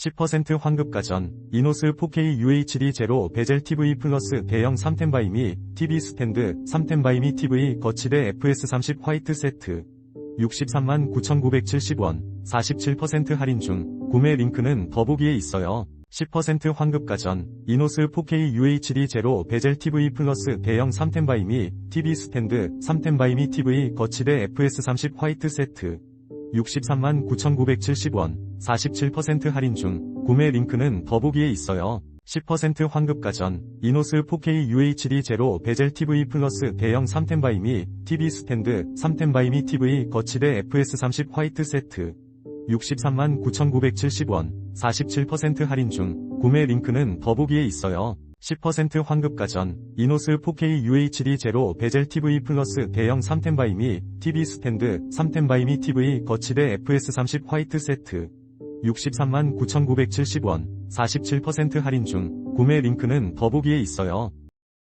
10% 환급 가전, 이노스 4K UHD 제로 베젤 TV 플러스 대형 3템 바이미 TV 스탠드 3템 바이미 TV 거치대 FS30 화이트 세트 63만 9,970원 47% 할인 중 구매 링크는 더보기에 있어요. 10% 환급 가전, 이노스 4K UHD 제로 베젤 TV 플러스 대형 3템 바이미 TV 스탠드 3템 바이미 TV 거치대 FS30 화이트 세트 63만 9,970원 47% 할인 중 구매 링크는 더보기에 있어요. 10% 환급 가전, 이노스 4K UHD 제로 베젤 TV 플러스 대형 3템 바이미 TV 스탠드 3템 바이미 TV 거치대 FS30 화이트 세트 63만 9,970원 47% 할인 중 구매 링크는 더보기에 있어요. 10% 환급 가전, 이노스 4K UHD 제로 베젤 TV 플러스 대형 3템 바이미 TV 스탠드 3템 바이미 TV 거치대 FS30 화이트 세트 63만 9,970원 47% 할인 중 구매 링크는 더보기에 있어요.